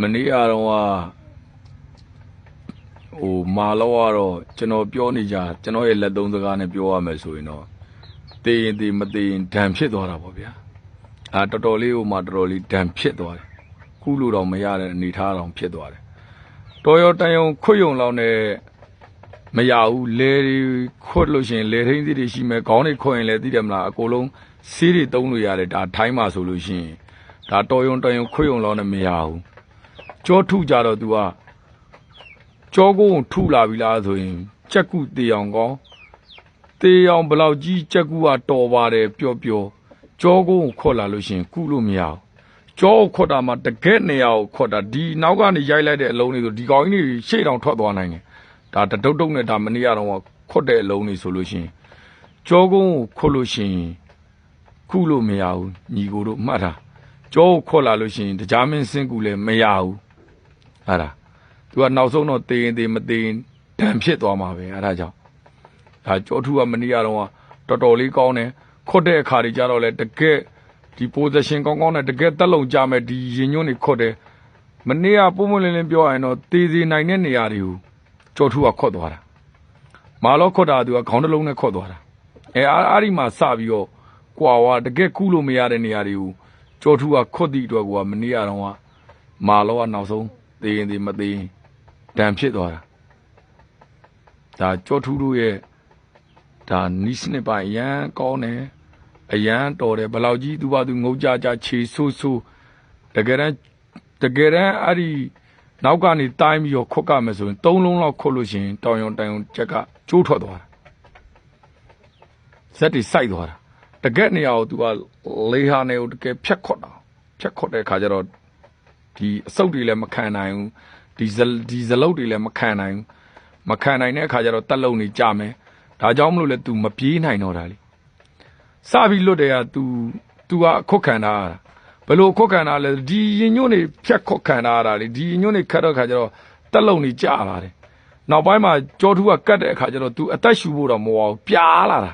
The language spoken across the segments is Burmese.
မနေ့ကတော့ကဟိုမာလောကတော့ကျွန်တော်ပြောနေကြကျွန်တော်ရဲ့လက်သုံးစကားနဲ့ပြောရမယ်ဆိုရင်တော့တေးရင်တေးမတေးရင်ဒဏ်ဖြစ်သွားတာပေါ့ဗျာအာတော်တော်လေးဟိုမှာတော်တော်လေးဒဏ်ဖြစ်သွားတယ်ခုလိုတော့မရတဲ့အနေထားတော့ဖြစ်သွားတယ်တော်ရောတန်ယုံခွတ်ယုံလောက်နဲ့မရဘူးလေတွေခွတ်လို့ရှိရင်လေထင်းစီတွေရှိမယ်ခေါင်းတွေခွတ်ရင်လည်းသိတယ်မလားအကုန်လုံးစီးတွေတုံးလို့ရတယ်ဒါထိုင်းမှာဆိုလို့ရှိရင်ဒါတော်ယုံတန်ယုံခွတ်ယုံလောက်နဲ့မရဘူး ကြောထုကြတော့ तू ကကြောကုန်းထုလာပြီလားဆိုရင်ကြက်ကုတေအောင်ကောင်းတေအောင်ဘလောက်ကြီးကြက်ကုကတော်ပါတယ်ပျော့ပျော့ကြောကုန်းကိုခွတ်လာလို့ရှရင်ကုလို့မရဘူးကြောကိုခွတ်တာမှတကက်နေရာကိုခွတ်တာဒီနောက်ကနေရိုက်လိုက်တဲ့အလုံးတွေဆိုဒီကောင်ကြီးတွေရှေ့တောင်ထွက်သွားနိုင်တယ်ဒါတတုတ်တုတ်နဲ့ဒါမနေ့ကတော့ခွတ်တဲ့အလုံးတွေဆိုလို့ရှရင်ကြောကုန်းကိုခွတ်လို့ရှရင်ကုလို့မရဘူးညီကိုတို့မှတ်တာကြောကိုခွတ်လာလို့ရှရင်တရားမင်းစင်ကူလည်းမရဘူး အဲ့ဒါသူကနောက်ဆုံးတော့တေးရင်တေးမတေးရင်ဒဏ်ဖြစ်သွားမှာပဲအဲ့ဒါကြောင့်ဒါကြောထုကမနီးရတော့ကတော်တော်လေးကောင်းတယ်ခွတ်တဲ့အခါတွေကြတော့လေတကယ်ဒီ position ကောင်းကောင်းနဲ့တကယ်တက်လုံကြမယ်ဒီရင်ညွန့်တွေခွတ်တယ်မနေ့ကပုံမလင်းလင်းပြောရရင်တော့တေးစီနိုင်တဲ့နေရာတွေကိုကြောထုကခွတ်သွားတာမာလောခွတ်တာသူကခေါင်းတစ်လုံးနဲ့ခွတ်သွားတာအဲအားအားဒီမှာစပြီးတော့ကွာဝါတကယ်ကူးလို့မရတဲ့နေရာတွေကိုကြောထုကခွတ်သည့်အတွက်ကမနေ့ကတော့ကမာလောကနောက်ဆုံး သေရင်သေမသေရင်ဒဏ်ဖြစ်သွားတာဒါကြောထူးတို့ရဲ့ဒါနီးစနစ်ပိုင်းအရန်ကောင်းတယ်အရန်တော်တယ်ဘယ်လောက်ကြီးသူပါသူငုံကြကြခြေဆိုးဆိုးတကယ်တမ်းတကယ်တမ်းအဲ့ဒီနောက်ကနေတိုင်းပြီးတော့ခွတ်ကမယ်ဆိုရင်သုံးလုံးလောက်ခွတ်လို့ရှိရင်တောင်ယုံတိုင်ယုံချက်ကကျိုးထွက်သွားတာဇက်တွေစိုက်သွားတာတကယ်နေရာကိုသူကလေဟာနေကိုတကယ်ဖြတ်ခွတ်တာဖြတ်ခွတ်တဲ့ခါကျတော့ ဒီအစုပ်တွေလည်းမခံနိုင်ဘူးဒီဇဒီဇလုတ်တွေလည်းမခံနိုင်ဘူးမခံနိုင်တဲ့အခါကျတော့တက်လုံနေကြမယ်ဒါကြောင့်မလို့လဲ तू မပြေးနိုင်တော့တာလေစပြီးလွတ်တယ်က तू तू ကခုတ်ခံတာရတာဘယ်လိုခုတ်ခံတာလဲဒီရင်ညွန့်နေဖြတ်ခုတ်ခံတာရတာလေဒီရင်ညွန့်နေခတ်တော့ခါကျတော့တက်လုံနေကြလာတယ်နောက်ပိုင်းမှာကြောထူးကကတ်တဲ့အခါကျတော့ तू အသက်ရှူဖို့တော့မဟုတ်ဘူးပြားလာတာ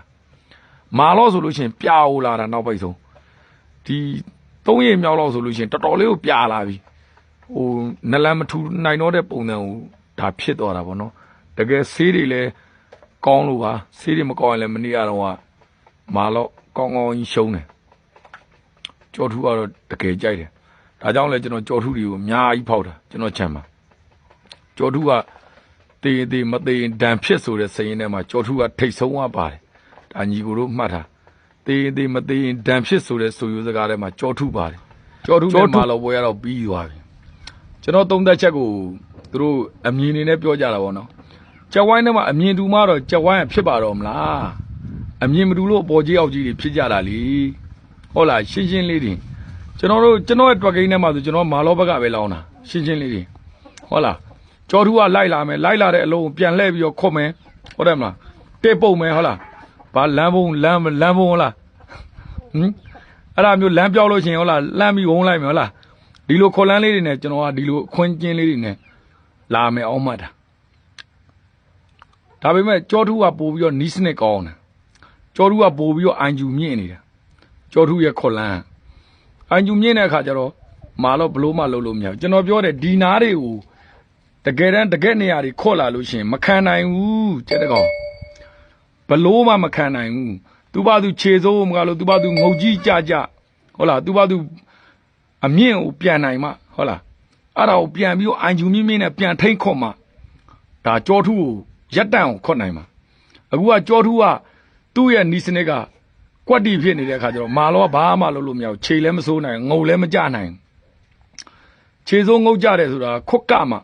မာလို့ဆိုလို့ရှိရင်ပြား ਉ လာတာနောက်ပိတ်ဆုံးဒီသုံးရည်မြောက်လောက်ဆိုလို့ရှိရင်တော်တော်လေးကိုပြားလာပြီ ဟိုနလန်မထူနိုင်တော့တဲ့ပုံစံကိုဒါဖြစ်သွားတာဗောနော်တကယ်ဆေးတွေလည်းကောင်းလို့ပါဆေးတွေမကောင်းရင်လည်းမနေ့ကတော့ကမာတော့ကောင်းကောင်းကြီးရှုံးတယ်ကြော်ထူကတော့တကယ်ကြိုက်တယ်ဒါကြောင့်လည်းကျွန်တော်ကြော်ထူတွေကိုအများကြီးဖောက်တာကျွန်တော်ချမ်းပါကြော်ထူကတေးတေးမသေးရင်ဒဏ်ဖြစ်ဆိုတဲ့စရင်ထဲမှာကြော်ထူကထိတ်ဆုံးသွားပါတယ်ဒါညီကိုတို့မှတ်ထားတေးတေးမသေးရင်ဒဏ်ဖြစ်ဆိုတဲ့ဆိုရိုးစကားထဲမှာကြော်ထူပါတယ်ကြော်ထူနဲ့မာတော့ပွဲရတော့ပြီးသွားပြီ ကျွန်တော်သုံးသက်ချက်ကိုသူတို့အမြင်နေနဲ့ပြောကြတာပေါ့နော်ကြက်ဝိုင်းထဲမှာအမြင်တူမှတော့ကြက်ဝိုင်းကဖြစ်ပါတော့မလားအမြင်မတူလို့အပေါ်ကြီးအောက်ကြီးတွေဖြစ်ကြတာလေဟုတ်လားရှင်းရှင်းလေးတင်ကျွန်တော်တို့ကျွန်တော်ရဲ့တွက်ကိန်းထဲမှာဆိုကျွန်တော်မာလောဘက်ကပဲလောင်းတာရှင်းရှင်းလေးတင်ဟုတ်လားကြော်ထူကလိုက်လာမယ်လိုက်လာတဲ့အလုံးကိုပြန်လှည့်ပြီးတော့ခုတ်မယ်ဟုတ်တယ်မလားတစ်ပုတ်မယ်ဟုတ်လားဘာလမ်းဘုံလမ်းလမ်းဘုံဟုတ်လားဟင်အဲ့ဒါမျိုးလမ်းပြောက်လို့ရှိရင်ဟုတ်လားလမ်းပြီးဝုန်းလိုက်မယ်ဟုတ်လား ဒီလိုခေါ်လန်းလေးတွေနဲ့ကျွန်တော်ကဒီလိုအခွင့်ကျင်းလေးတွေနဲ့လာမယ်အောင်မှတ်တာဒါပေမဲ့ကြောထူးကပို့ပြီးတော့နီးစနစ်ကောင်းတယ်ကြောထူးကပို့ပြီးတော့အန်ဂျူမြင့်နေတယ်ကြောထူးရဲ့ခေါ်လန်းအန်ဂျူမြင့်တဲ့အခါကျတော့မာတော့ဘလို့မှလုံးလို့မရဘူးကျွန်တော်ပြောတယ်ဒီနားတွေကိုတကယ်တမ်းတကယ်နေရာတွေခေါ်လာလို့ရှိရင်မခံနိုင်ဘူးတဲ့တကောင်ဘလို့မှမခံနိုင်ဘူးသူပါသူခြေစိုးမကလို့သူပါသူငုတ်ကြီးကြကြဟုတ်လားသူပါသူ အမြင့်ကိုပြန်နိုင်မှဟုတ်လားအဲ့ဒါကိုပြန်ပြီးတော့အန်ဂျူမြင့်မြင့်နဲ့ပြန်ထိန်ခွတ်မှဒါကြောထူးကိုရက်တန့်ကိုခွတ်နိုင်မှာအခုကကြောထူးကသူ့ရဲ့နီးစနစ်ကကွက်တီဖြစ်နေတဲ့အခါကျတော့မာလောကဘာမှလုပ်လို့မရဘူးခြေလည်းမစိုးနိုင်ငုံလည်းမကြနိုင်ခြေစိုးငုတ်ကြတယ်ဆိုတာခွတ်ကမှ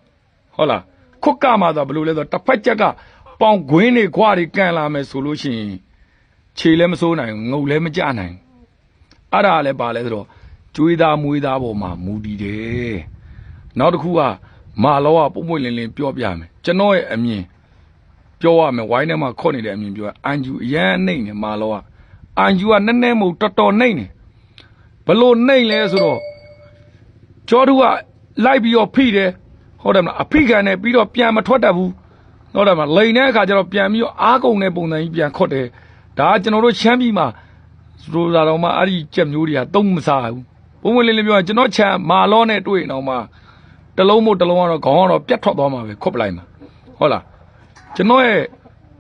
ဟုတ်လားခွတ်ကမှဆိုဘယ်လိုလဲဆိုတော့တစ်ဖက်ချက်ကပေါင်ခွင်းတွေခွားတွေကန်လာမယ်ဆိုလို့ရှိရင်ခြေလည်းမစိုးနိုင်ငုံလည်းမကြနိုင်အဲ့ဒါလည်းပါလဲဆိုတော့ ကျွေးသားမွေးသားပေါ်မှာမူတည်တယ်နောက်တစ်ခုကမာလောကပုံပွင့်လင်းလင်းပြောပြမယ်ကျွန်တော်ရဲ့အမြင်ပြောရမယ်ဝိုင်းထဲမှာခေါ့နေတဲ့အမြင်ပြောအန်ဂျူအရန်နှိမ့်နေမာလောကအန်ဂျူကနည်းနည်းမဟုတ်တော်တော်နှိမ့်နေဘလို့နှိမ့်လဲဆိုတော့ကျော်သူကလိုက်ပြီးတော့ဖိတယ်ဟုတ်တယ်မလားအဖိခံနဲ့ပြီးတော့ပြန်မထွက်တတ်ဘူးဟုတ်တယ်မလားလိန်တဲ့အခါကျတော့ပြန်ပြီးတော့အားကုန်တဲ့ပုံစံကြီးပြန်ခွတ်တယ်ဒါကကျွန်တော်တို့ချမ်းပြည်မှာဆိုလာတော့မှအဲ့ဒီကြက်မျိုးတွေကတုံးမစားဘူး ပုံဝင်လေးလေးပြောရင်ကျွန်တော်ချမ်းမာလောနဲ့တွေ့ရင်တော့မှတစ်လုံးမို့တစ်လုံးကတော့ခေါင်းကတော့ပြတ်ထွက်သွားမှာပဲခွတ်ပလိုက်မှာဟုတ်လားကျွန်တော်ရဲ့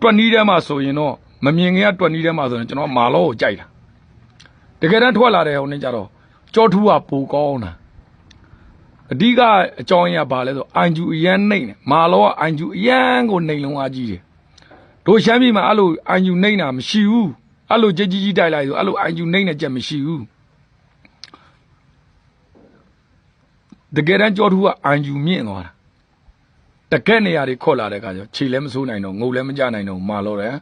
တွက်နီးထဲမှာဆိုရင်တော့မမြင်ခင်ကတွက်နီးထဲမှာဆိုရင်ကျွန်တော်မာလောကိုကြိုက်တာတကယ်တမ်းထွက်လာတဲ့ဟိုနေ့ကျတော့ကြောထူးကပိုကောင်းတာအဓိကအကြောင်းရင်းကဘာလဲဆိုအန်ဂျူအရန်နှိမ့်တယ်မာလောကအန်ဂျူအရန်ကိုနှိမ့်လုံးအားကြီးတယ်တို့ရှမ်းပြည်မှာအဲ့လိုအန်ဂျူနှိမ့်တာမရှိဘူးအဲ့လိုကြက်ကြီးကြီးတိုက်လိုက်ဆိုအဲ့လိုအန်ဂျူနှိမ့်တဲ့ကြက်မရှိဘူး တကယ်တမ်းကြောထူးကအန်ယူမြင့်သွားတာတကက်နေရာတွေခေါ်လာတဲ့အခါကျတော့ခြေလည်းမစိုးနိုင်တော့ငုံလည်းမကြနိုင်တော့မာလို့တယ်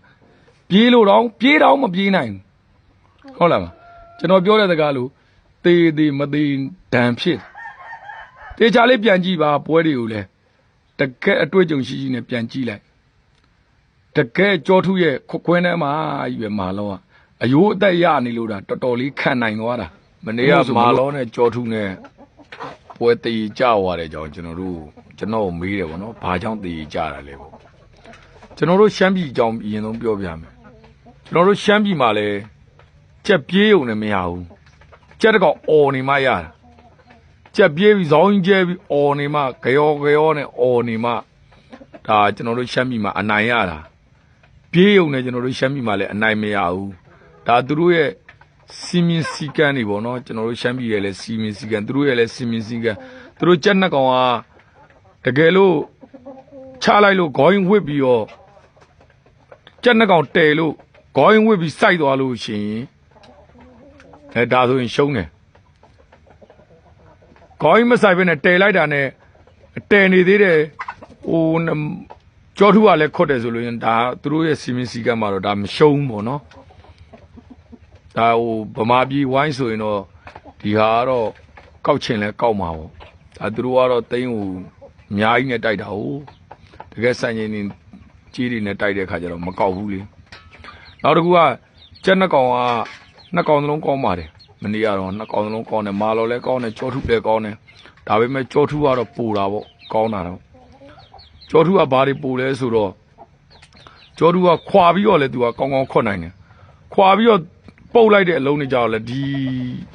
ပြေးလို့တော့ပြေးတော့မပြေးနိုင်ဘူးဟုတ်လားမကျွန်တော်ပြောတဲ့စကားလို့တေးသေးမသေးဒဏ်ဖြစ်တေချာလေးပြန်ကြည့်ပါပွဲတွေကိုလည်းတကက်အတွေ့အကြုံရှိရှိနဲ့ပြန်ကြည့်လိုက်တကက်ကြောထူးရဲ့ခွခွင်းထဲမှာကြီးပဲမာလို့ကအယိုးအသက်ရနေလို့တာတော်တော်လေးခံနိုင်သွားတာမနေ့ကမာလို့နဲ့ကြောထူးနဲ့ ပွဲတည်ကြသွားတဲ့ကြောင့်ကျွန်တော်တို့ကျွန်တော်ကိုမေးတယ်ဗောနော်ဘာကြောင့်တည်ကြတာလဲပေါ့ကျွန်တော်တို့ရှမ်းပြည်အကြောင်းအရင်ဆုံးပြောပြမယ်ကျွန်တော်တို့ရှမ်းပြည်မှာလဲကြက်ပြေးုံနဲ့မရဘူးကြက်တကောင်អော်နေမှရတာကြက်ပြေးပြီးဇောင်းကြီးကျဲပြီးអော်နေမှကြောကြောနဲ့អော်နေမှဒါကျွန်တော်တို့ရှမ်းပြည်မှာအနိုင်ရတာပြေးုံနဲ့ကျွန်တော်တို့ရှမ်းပြည်မှာလဲအနိုင်မရဘူးဒါသူတို့ရဲ့ စီမင်းစီကန်းတွေပေါ့နော်ကျွန်တော်တို့ရှမ်းပြည်ရဲ့လဲစီမင်းစီကန်းသူတို့ရဲ့လဲစီမင်းစီကန်းသူတို့ကြက်နှစ်ကောင်ကတကယ်လို့ချလိုက်လို့ခေါင်းဝစ်ပြီးတော့ကြက်နှစ်ကောင်တဲလို့ခေါင်းဝစ်ပြီးစိုက်သွားလို့ရှိရင်အဲဒါဆိုရင်ရှုံးတယ်ခေါင်းမစိုက်ဘဲနဲ့တဲလိုက်တာနဲ့တဲနေသေးတယ်ဟိုကြောထူကလည်းခွတ်တယ်ဆိုလို့ရင်ဒါသူတို့ရဲ့စီမင်းစီကန်းမှာတော့ဒါမရှုံးဘူးပေါ့နော် ဒါဟိုဗမာပြည်ဝိုင်းဆိုရင်တော့ဒီဟာကတော့ကောက်ချင်လဲကောက်မှာပေါ့ဒါသူတို့ကတော့တိန်းဟိုအများကြီးနဲ့တိုက်တာဟိုတကယ်စံချိန်နေကြီးတွေနဲ့တိုက်တဲ့ခါကျတော့မကောက်ဘူးလေနောက်တစ်ခုကကြက်နှစ်ကောင်ကနှစ်ကောင်သလုံးကောင်းပါတယ်မနေ့ကတော့နှစ်ကောင်သလုံးကောင်းတယ်မာလော်လဲကောင်းတယ်ကြောထုလည်းကောင်းတယ်ဒါပေမဲ့ကြောထုကတော့ပူတာပေါ့ကောင်းတာတော့ကြောထုကဘာတွေပူလဲဆိုတော့ကြောထုကခွာပြီးတော့လဲသူကကောင်းကောင်းခွတ်နိုင်တယ်ခွာပြီးတော့ ပုတ်လိုက်တဲ့အလုံးတွေကြောက်လဲဒီ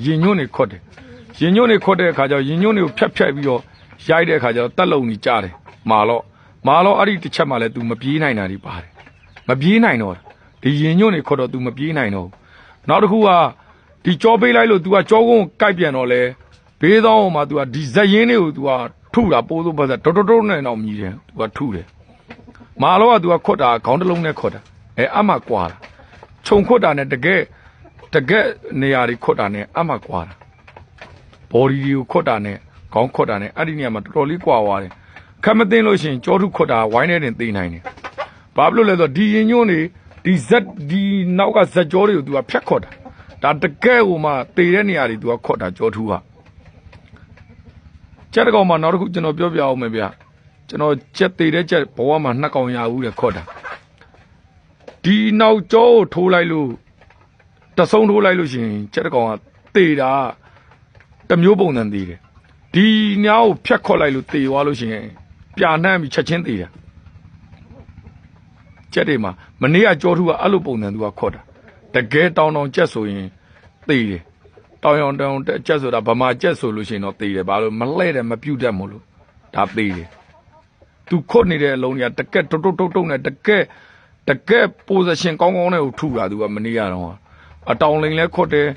ရင်ညွန့်တွေခွတ်တယ်ရင်ညွန့်တွေခွတ်တဲ့အခါကျတော့ရင်ညွန့်တွေကိုဖြတ်ဖြတ်ပြီးတော့ရိုက်တဲ့အခါကျတော့တက်လုံကြီးကြားတယ်မာတော့မာတော့အဲ့ဒီတစ်ချက်မှလည်း तू မပြေးနိုင်တာဒီပါတယ်မပြေးနိုင်တော့ဒီရင်ညွန့်တွေခွတ်တော့ तू မပြေးနိုင်တော့ဘူးနောက်တစ်ခုကဒီကြောပေးလိုက်လို့ तू ကကြောကုန်းကိုကိုက်ပြန်တော့လဲဘေးသောမှာ तू ကဒီဇက်ရင်းတွေကို तू ကထုတာပိုးစိုးပတ်သက်တော်တော်တော်နဲ့တော့မြည်တယ် तू ကထုတယ်မာတော့က तू ကခွတ်တာခေါင်းတစ်လုံးနဲ့ခွတ်တာအဲအမှကွာတာ ခြုံခွတ်တာနဲ့တကယ် တကယ်နေရာတွေခွတ်တာနဲ့အမှကွာတာဘော်ဒီတွေကိုခွတ်တာနဲ့ခေါင်းခွတ်တာနဲ့အဲ့ဒီနေရာမှာတော်တော်လေးကွာသွားတယ်ခက်မသိလို့ရှိရင်ကြောထုခွတ်တာဝိုင်းနေတင်သိနိုင်တယ်ဘာဖြစ်လို့လဲဆိုတော့ဒီရင်ညွန့်တွေဒီဇက်ဒီနောက်ကဇက်ကြောတွေကို तू ကဖြတ်ခွတ်တာဒါတကယ်ဟိုမှာတေတဲ့နေရာတွေ तू ကခွတ်တာကြောထုကကြက်တကောင်မှာနောက်တစ်ခုကျွန်တော်ပြောပြအောင်မယ်ဗျကျွန်တော်ကြက်တေတဲ့ကြက်ဘဝမှာနှစ်ကောင်ရဘူးတဲ့ခွတ်တာဒီနောက်ကျောကိုထိုးလိုက်လို့ တဆုံးထိုးလိုက်လို့ရှိရင်ချက်တကောင်ကတေတာတစ်မျိုးပုံစံသေးတယ်ဒီညာကိုဖြတ်ခေါ်လိုက်လို့တေသွားလို့ရှိရင်ပြာနှမ်းပြီးချက်ချင်းတေတာချက်တွေမှာမနေ့ကကြောထူကအဲ့လိုပုံစံသူကခေါ်တာတကယ်တောင်းတောင်းချက်ဆိုရင်တေတယ်တောင်းရောင်တောင်းတက်ချက်ဆိုတာဗမာချက်ဆိုလို့ရှိရင်တော့တေတယ်ဘာလို့မလှဲ့တယ်မပြုတ်တတ်မို့လို့ဒါတေတယ်သူခွတ်နေတဲ့အလုံးတွေကတကက်တုတ်တုတ်တုတ်တုတ်နဲ့တကက်တကက် position ကောင်းကောင်းနဲ့ကိုထုတာသူကမနေရတော့ အတောင်လိန်လဲခွတ်တယ်